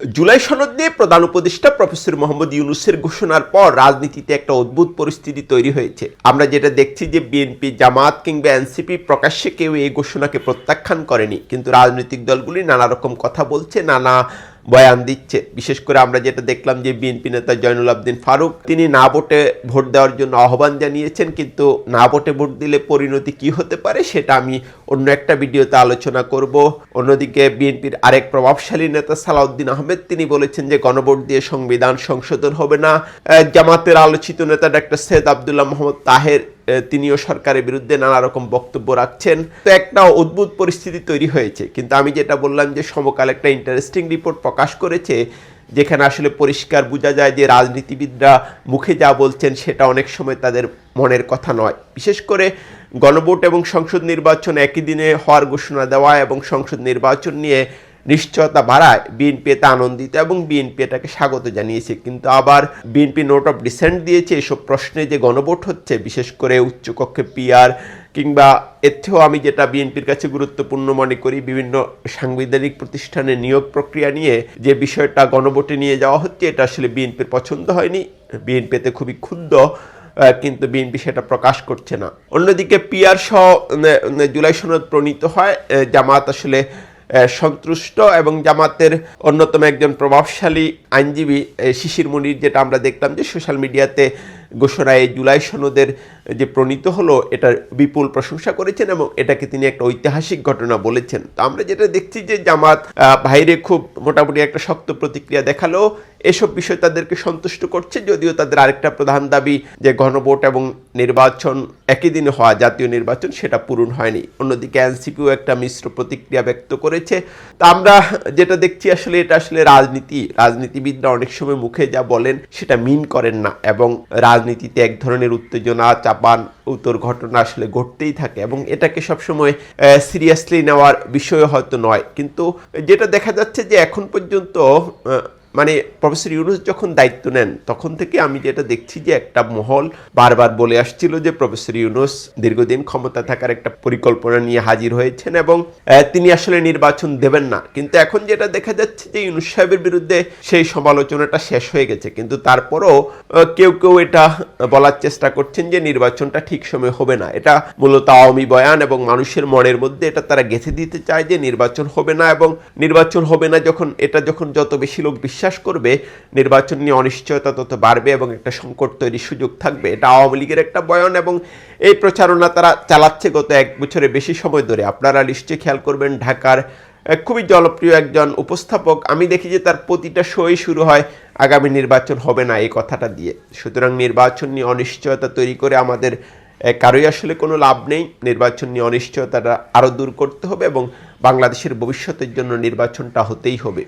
জুলাই সনদ নিয়ে প্রধান উপদেষ্টা প্রফেসর মোহাম্মদ ইউনুসের ঘোষণার পর রাজনীতিতে একটা অদ্ভুত পরিস্থিতি তৈরি হয়েছে। আমরা যেটা দেখছি যে বিএনপি, জামাত কিংবা এনসিপি প্রকাশ্যে কেউ এই ঘোষণাকে প্রত্যাখ্যান করেনি। কিন্তু রাজনৈতিক দলগুলি নানা রকম কথা বলছে, নানা বয়ান দিচ্ছে। বিশেষ করে আমরা যেটা দেখলাম যে বিএনপি নেতা জয়নুল আবদিন ফারুক, তিনি না ভোটে ভোট দেওয়ার জন্য আহ্বান জানিয়েছেন, কিন্তু না ভোটে ভোট দিলে পরিণতি কি হতে পারে সেটা আমি অন্য একটা ভিডিওতে আলোচনা করব। অন্যদিকে বিএনপির আরেক প্রভাবশালী নেতা সালাউদ্দিন আহমেদ, তিনি বলেছেন যে গণভোট দিয়ে সংবিধান সংশোধন হবে না। জামাতের আলোচিত নেতা ডাক্তার সৈয়দ আবদুল্লাহ মোহাম্মদ তাহের তিনিও সরকারের বিরুদ্ধে নানা রকম বক্তব্য রাখছেন। তো একটা অদ্ভুত পরিস্থিতি তৈরি হয়েছে। কিন্তু আমি যেটা বললাম যে সমকাল একটা ইন্টারেস্টিং রিপোর্ট প্রকাশ করেছে, যেখানে আসলে পরিষ্কার বোঝা যায় যে রাজনীতিবিদরা মুখে যা বলছেন সেটা অনেক সময় তাদের মনের কথা নয়। বিশেষ করে গণভোট এবং সংসদ নির্বাচন একই দিনে হওয়ার ঘোষণা দেওয়া এবং সংসদ নির্বাচন নিয়ে নিশ্চয়তা বাড়ায় বিএনপি এতে আনন্দিত এবং বিএনপি এটাকে স্বাগত জানিয়েছে। কিন্তু আবার বিএনপি নোট অফ ডিসেন্ট দিয়েছে এসব প্রশ্নে যে গণভোট হচ্ছে, বিশেষ করে উচ্চকক্ষে পিআর কিংবা থেকেও আমি যেটা বিএনপির কাছে গুরুত্বপূর্ণ মনে করি, বিভিন্ন সাংবিধানিক প্রতিষ্ঠানে নিয়োগ প্রক্রিয়া নিয়ে যে বিষয়টা গণভোটে নিয়ে যাওয়া হচ্ছে, এটা আসলে বিএনপির পছন্দ হয়নি। বিএনপিতে খুবই ক্ষুব্ধ কিন্তু বিএনপি সেটা প্রকাশ করছে না। অন্যদিকে পিআর সহ জুলাই সনদ প্রণীত হয় জামাত আসলে সন্তুষ্ট এবং জামাতের অন্যতম একজন প্রভাবশালী আইনজীবী শিশির মনির, যেটা আমরা দেখতাম যে সোশ্যাল মিডিয়াতে ঘোষণায় জুলাই সনদের যে প্রণীত হলো, এটার বিপুল প্রশংসা করেছেন এবং এটাকে তিনি একটা ঐতিহাসিক ঘটনা বলেছেন। তো আমরা যেটা দেখছি যে জামাত বাইরে খুব মোটামুটি একটা শক্ত প্রতিক্রিয়া দেখাল। এসব বিষয় তাদেরকে সন্তুষ্ট করছে, যদিও তাদের আরেকটা প্রধান দাবি যে গণভোট এবং নির্বাচন, একই দিনে হওয়া জাতীয় নির্বাচন, সেটা পূরণ হয়নি। অন্যদিকে এনসিপিও একটা মিশ্র প্রতিক্রিয়া ব্যক্ত করেছে। তা আমরা যেটা দেখছি আসলে, এটা আসলে রাজনীতি। রাজনীতিবিদরা অনেক সময় মুখে যা বলেন, সেটা মিন করেন না এবং রাজনীতিতে এক ধরনের উত্তেজনা, চাপান উত্তর ঘটনা আসলে ঘটতেই থাকে এবং এটাকে সবসময় সিরিয়াসলি নেওয়ার বিষয় হয়তো নয়। কিন্তু যেটা দেখা যাচ্ছে যে এখন পর্যন্ত মানে প্রফেসর ইউনুস যখন দায়িত্ব নেন, তখন থেকে আমি যেটা দেখছি যে একটা মহল বারবার বলে আসছিল যে প্রফেসর ইউনুস দীর্ঘদিন ক্ষমতা থাকার একটা পরিকল্পনা নিয়ে হাজির হয়েছেন এবং তিনি আসলে নির্বাচন দেবেন না। কিন্তু এখন যেটা দেখা যাচ্ছে যে ইউনুস সাহেবের বিরুদ্ধে সেই সমালোচনাটা শেষ হয়ে গেছে। কিন্তু তারপরও কেউ কেউ এটা বলার চেষ্টা করছেন যে নির্বাচনটা ঠিক সময় হবে না। এটা মূলত আওয়ামী বয়ান এবং মানুষের মনের মধ্যে এটা তারা গেঁথে দিতে চায় যে নির্বাচন হবে না এবং নির্বাচন হবে না যখন, এটা যখন যত বেশি লোক বিশ্বাস করবে, নির্বাচন নিয়ে অনিশ্চয়তা তত বাড়বে এবং একটা সংকট তৈরির সুযোগ থাকবে। এটা আওয়ামী লীগের একটা বয়ন এবং এই প্রচারণা তারা চালাচ্ছে গত এক বছরের বেশি সময় ধরে। আপনারা নিশ্চয়ই খেয়াল করবেন, ঢাকার খুবই জনপ্রিয় একজন উপস্থাপক। আমি দেখি যে তার প্রতিটা শোই শুরু হয়, আগামী নির্বাচন হবে না এই কথাটা দিয়ে। সুতরাং নির্বাচন নিয়ে অনিশ্চয়তা তৈরি করে আমাদের কারোই আসলে কোনো লাভ নেই। নির্বাচন নিয়ে অনিশ্চয়তাটা আরও দূর করতে হবে এবং বাংলাদেশের ভবিষ্যতের জন্য নির্বাচনটা হতেই হবে।